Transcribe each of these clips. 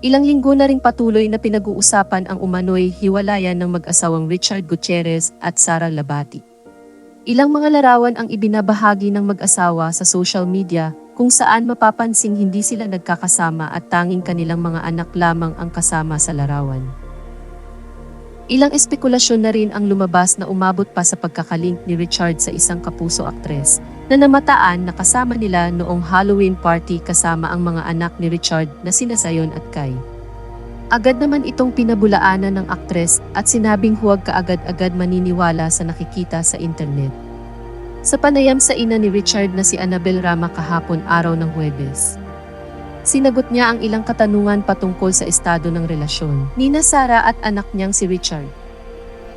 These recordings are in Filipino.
Ilang linggo na ring patuloy na pinag-uusapan ang umano'y hiwalayan ng mag-asawang Richard Gutierrez at Sara Labati. Ilang mga larawan ang ibinabahagi ng mag-asawa sa social media kung saan mapapansing hindi sila nagkakasama at tanging kanilang mga anak lamang ang kasama sa larawan. Ilang espekulasyon na rin ang lumabas na umabot pa sa pagkakalink ni Richard sa isang kapuso aktres na namataan na kasama nila noong Halloween party kasama ang mga anak ni Richard na sina Sayon at Kai. Agad naman itong pinabulaanan ng aktres at sinabing huwag kaagad-agad maniniwala sa nakikita sa internet. Sa panayam sa ina ni Richard na si Annabel Rama kahapon araw ng Huwebes. Sinagot niya ang ilang katanungan patungkol sa estado ng relasyon ni Sara at anak niyang si Richard.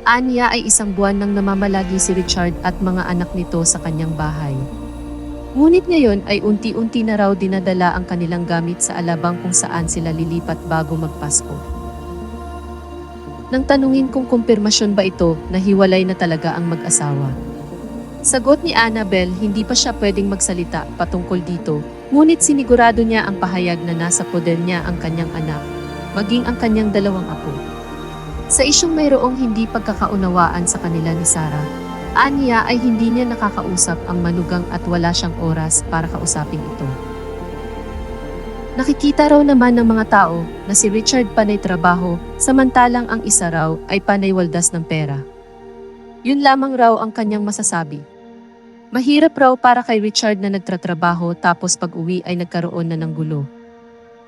Anya ay isang buwan nang namamalagi si Richard at mga anak nito sa kanyang bahay. Ngunit ngayon ay unti-unti na raw dinadala ang kanilang gamit sa alabang kung saan sila lilipat bago magpasko. Nang tanungin kung kumpirmasyon ba ito na hiwalay na talaga ang mag-asawa. Sagot ni Annabel, hindi pa siya pwedeng magsalita patungkol dito, ngunit sinigurado niya ang pahayag na nasa poder niya ang kanyang anak, maging ang kanyang dalawang apo. Sa isyong mayroong hindi pagkakaunawaan sa kanila ni Sarah, aniya ay hindi niya nakakausap ang manugang at wala siyang oras para kausapin ito. Nakikita raw naman ng mga tao na si Richard panay trabaho samantalang ang isa raw ay panay waldas ng pera. Yun lamang raw ang kanyang masasabi. Mahirap raw para kay Richard na nagtratrabaho tapos pag uwi ay nagkaroon na ng gulo.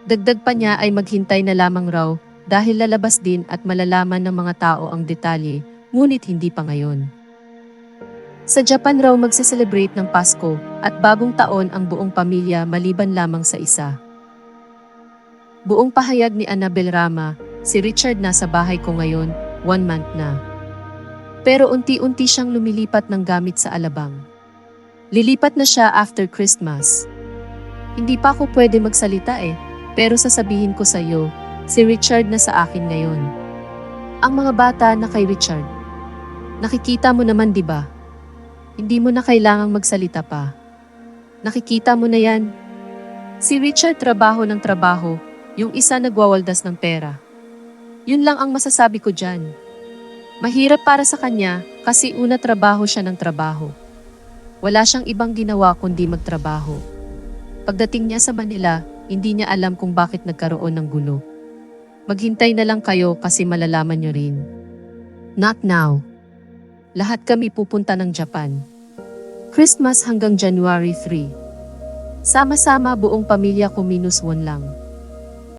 Dagdag pa niya ay maghintay na lamang raw dahil lalabas din at malalaman ng mga tao ang detalye, ngunit hindi pa ngayon. Sa Japan raw magse-celebrate ng Pasko at bagong taon ang buong pamilya maliban lamang sa isa. Buong pahayag ni Annabel Rama, si Richard nasa bahay ko ngayon, one month na. Pero unti-unti siyang lumilipat ng gamit sa alabang. Lilipat na siya after Christmas. Hindi pa ako pwede magsalita eh, pero sasabihin ko sa iyo, si Richard na sa akin ngayon. Ang mga bata na kay Richard. Nakikita mo naman 'di ba? Hindi mo na kailangang magsalita pa. Nakikita mo na 'yan. Si Richard trabaho ng trabaho, yung isa nagwawaldas ng pera. Yun lang ang masasabi ko diyan. Mahirap para sa kanya kasi una trabaho siya ng trabaho. Wala siyang ibang ginawa kundi magtrabaho. Pagdating niya sa Manila, hindi niya alam kung bakit nagkaroon ng gulo. Maghintay na lang kayo kasi malalaman niyo rin. Not now. Lahat kami pupunta ng Japan. Christmas hanggang January 3. Sama-sama buong pamilya ko minus one lang.